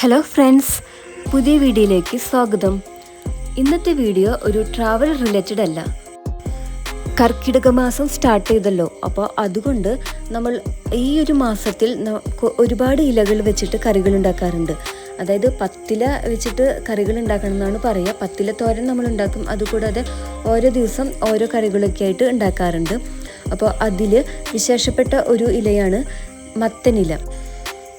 Hello friends പുതിയ വീഡിയോയിലേക്ക് സ്വാഗതം. ഇന്നത്തെ വീഡിയോ ഒരു ട്രാവൽ റിലേറ്റഡ് അല്ല. കർക്കിടക മാസം സ്റ്റാർട്ട് ചെയ്തല്ലോ. അപ്പോൾ അതുകൊണ്ട് നമ്മൾ ഈ ഒരു മാസത്തിൽ ഒരുപാട് ഇലകൾ വെച്ചിട്ട് കറികൾ ഉണ്ടാക്കാറുണ്ട്. അതായത് പത്തില വെച്ചിട്ട് കറികൾ ഉണ്ടാക്കണം എന്നാണ് പറയുക. പത്തില തോരൻ നമ്മൾ ഉണ്ടാക്കും. അതുകൂടാതെ ഓരോ ദിവസം ഓരോ കറികളൊക്കെ ആയിട്ട് ഉണ്ടാക്കാറുണ്ട്. അപ്പോൾ അതിൽ വിശേഷപ്പെട്ട ഒരു ഇലയാണ് മത്തനില.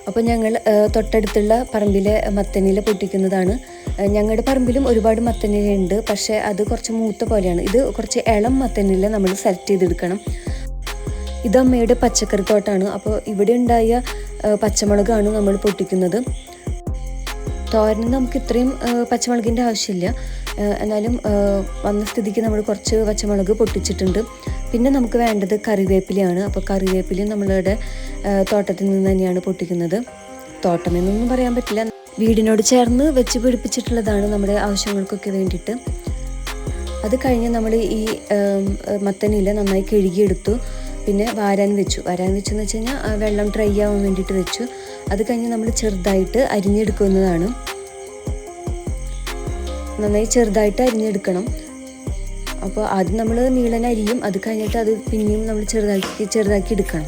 അപ്പോൾ ഞങ്ങൾ തൊട്ടടുത്തുള്ള പറമ്പിലെ മത്തനില പൊട്ടിക്കുന്നതാണ്. ഞങ്ങളുടെ പറമ്പിലും ഒരുപാട് മത്തനില ഉണ്ട് പക്ഷേ അത് കുറച്ച് മൂത്ത പോലെയാണ്. ഇത് കുറച്ച് ഇളം മത്തനില നമ്മൾ സെലക്ട് ചെയ്തെടുക്കണം. ഇത് അമ്മയുടെ പച്ചക്കറി തോട്ടാണ്. അപ്പോൾ ഇവിടെ ഉണ്ടായ പച്ചമുളകാണ് നമ്മൾ പൊട്ടിക്കുന്നത്. തോരന് നമുക്ക് ഇത്രയും പച്ചമുളകിന്റെ ആവശ്യമില്ല. എന്നാലും വന്ന സ്ഥിതിക്ക് നമ്മൾ കുറച്ച് പച്ചമുളക് പൊട്ടിച്ചിട്ടുണ്ട്. പിന്നെ നമുക്ക് വേണ്ടത് കറിവേപ്പിലയാണ്. അപ്പോൾ കറിവേപ്പിലയും നമ്മളുടെ തോട്ടത്തിൽ നിന്ന് തന്നെയാണ് പൊട്ടിക്കുന്നത്. തോട്ടമെന്നൊന്നും പറയാൻ പറ്റില്ല. വീടിനോട് ചേർന്ന് വെച്ച് പിടിപ്പിച്ചിട്ടുള്ളതാണ് നമ്മുടെ ആവശ്യങ്ങൾക്കൊക്കെ വേണ്ടിയിട്ട്. അത് കഴിഞ്ഞ് നമ്മൾ ഈ മത്തനില നന്നായി കഴുകിയെടുത്തു. പിന്നെ വാരാൻ വെച്ചു. വാരാൻ വെച്ചു എന്ന് വെച്ച് കഴിഞ്ഞാൽ വെള്ളം ഡ്രൈ ആവാൻ വേണ്ടിയിട്ട് വെച്ചു. അത് കഴിഞ്ഞ് നമ്മൾ ചെറുതായിട്ട് അരിഞ്ഞെടുക്കുന്നതാണ്. നന്നായി ചെറുതായിട്ട് അരിഞ്ഞെടുക്കണം. അപ്പോൾ ആദ്യം നമ്മൾ നീളൻ അരിയും അത് കഴിഞ്ഞിട്ട് അത് പിന്നെയും നമ്മൾ ചെറുതാക്കി ചെറുതാക്കി എടുക്കണം.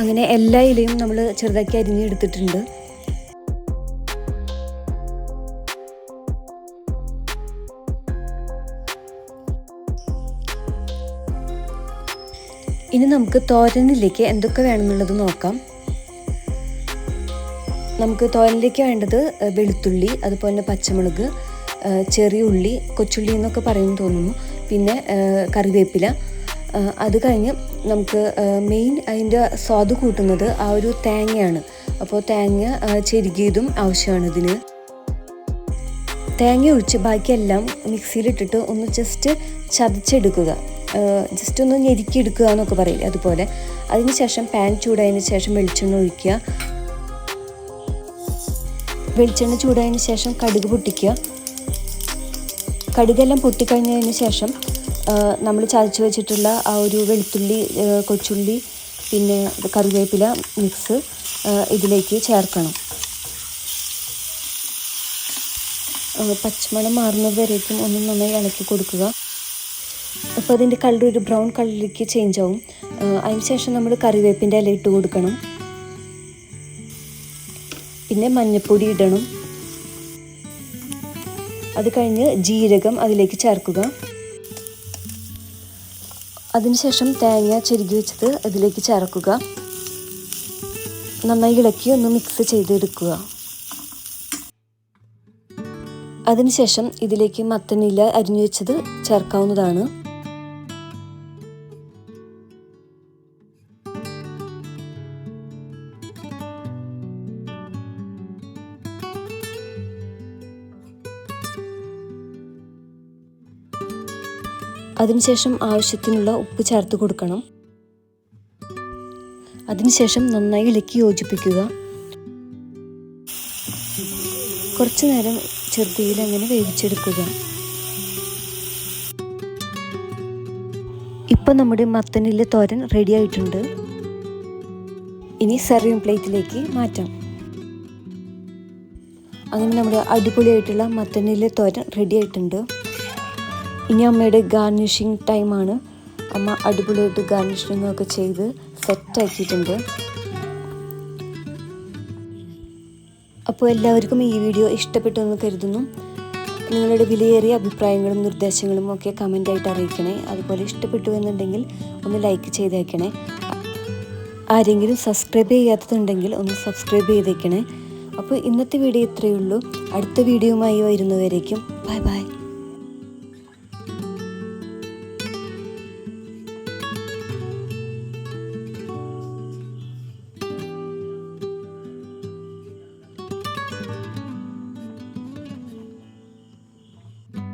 അങ്ങനെ എല്ലാ ഇലയും നമ്മൾ ചെറുതാക്കി അരിഞ്ഞെടുത്തിട്ടുണ്ട്. ഇനി നമുക്ക് തോരനിലേക്ക് എന്തൊക്കെ വേണമെന്നുള്ളത് നോക്കാം. നമുക്ക് തോരനിലേക്ക് വേണ്ടത് വെളുത്തുള്ളി അതുപോലെ പച്ചമുളക് ചെറിയ ഉള്ളി കൊച്ചുള്ളി എന്നൊക്കെ പറയുന്നു തോന്നുന്നു. പിന്നെ കറിവേപ്പില. അത് കഴിഞ്ഞ് നമുക്ക് മെയിൻ അതിന്റെ സ്വാദ് കൂട്ടുന്നത് ആ ഒരു തേങ്ങയാണ്. അപ്പോൾ തേങ്ങ ചെരുകിയതും ആവശ്യമാണ് ഇതിന്. തേങ്ങ ഒഴിച്ച് ബാക്കിയെല്ലാം മിക്സിയിലിട്ടിട്ട് ഒന്ന് ജസ്റ്റ് ചതച്ചെടുക്കുക. ജസ്റ്റ് ഒന്ന് ഞെരുക്കിയെടുക്കുക എന്നൊക്കെ പറയില്ലേ അതുപോലെ. അതിനുശേഷം പാൻ ചൂടായതിന് ശേഷം വെളിച്ചെണ്ണ ഒഴിക്കുക. വെളിച്ചെണ്ണ ചൂടായതിന് ശേഷം കടുക് പൊട്ടിക്കുക. കടുകെല്ലാം പൊട്ടിക്കഴിഞ്ഞതിന് ശേഷം നമ്മൾ ചതച്ച് വെച്ചിട്ടുള്ള ആ ഒരു വെളുത്തുള്ളി കൊച്ചുള്ളി പിന്നെ കറിവേപ്പില മിക്സ് ഇതിലേക്ക് ചേർക്കണം. പച്ചമണം മാറുന്നത് വരേക്കും ഒന്ന് നന്നായി ഇളക്കി കൊടുക്കുക. അപ്പോൾ അതിന്റെ കളർ ഒരു ബ്രൗൺ കളറിലേക്ക് ചേഞ്ച് ആവും. അതിന് ശേഷം നമ്മൾ കറിവേപ്പിന്റെ ഇല ഇട്ട് കൊടുക്കണം. പിന്നെ മഞ്ഞൾപ്പൊടി ഇടണം. അത് കഴിഞ്ഞ് ജീരകം അതിലേക്ക് ചേർക്കുക. അതിനുശേഷം തേങ്ങ ചെരുകി വെച്ചത് അതിലേക്ക് ചേർക്കുക. നന്നായി ഇളക്കി ഒന്ന് മിക്സ് ചെയ്തെടുക്കുക. അതിനുശേഷം ഇതിലേക്ക് മത്തനില അരിഞ്ഞു വെച്ചത് ചേർക്കാവുന്നതാണ്. അതിനുശേഷം ആവശ്യത്തിനുള്ള ഉപ്പ് ചേർത്ത് കൊടുക്കണം. അതിനുശേഷം നന്നായി ഇളക്കി യോജിപ്പിക്കുക. കുറച്ചു നേരം ചെറുതീയിൽ അങ്ങനെ വേവിച്ചെടുക്കുക. ഇപ്പം നമ്മുടെ മത്തനിലെ തോരൻ റെഡി ആയിട്ടുണ്ട്. ഇനി സെർവിങ് പ്ലേറ്റിലേക്ക് മാറ്റാം. അങ്ങനെ നമ്മുടെ അടിപൊളിയായിട്ടുള്ള മത്തനിലെ തോരൻ റെഡി ആയിട്ടുണ്ട്. ഇനി അമ്മയുടെ ഗാർണിഷിങ് ടൈമാണ് അമ്മ അടിപൊളിയായിട്ട് ഗാർണിഷിങ്ങൊക്കെ ചെയ്ത് സെറ്റാക്കിയിട്ടുണ്ട് അപ്പോൾ എല്ലാവർക്കും ഈ വീഡിയോ ഇഷ്ടപ്പെട്ടു എന്ന് കരുതുന്നു. നിങ്ങളുടെ വിലയേറിയ അഭിപ്രായങ്ങളും നിർദ്ദേശങ്ങളും ഒക്കെ കമന്റായിട്ട് അറിയിക്കണേ. അതുപോലെ ഇഷ്ടപ്പെട്ടു എന്നുണ്ടെങ്കിൽ ഒന്ന് ലൈക്ക് ചെയ്തേക്കണേ. ആരെങ്കിലും സബ്സ്ക്രൈബ് ചെയ്യാത്തതുണ്ടെങ്കിൽ ഒന്ന് സബ്സ്ക്രൈബ് ചെയ്തേക്കണേ. അപ്പോൾ ഇന്നത്തെ വീഡിയോ ഇത്രയേ ഉള്ളൂ. അടുത്ത വീഡിയോയുമായി വരുന്നവരേക്കും. Bye bye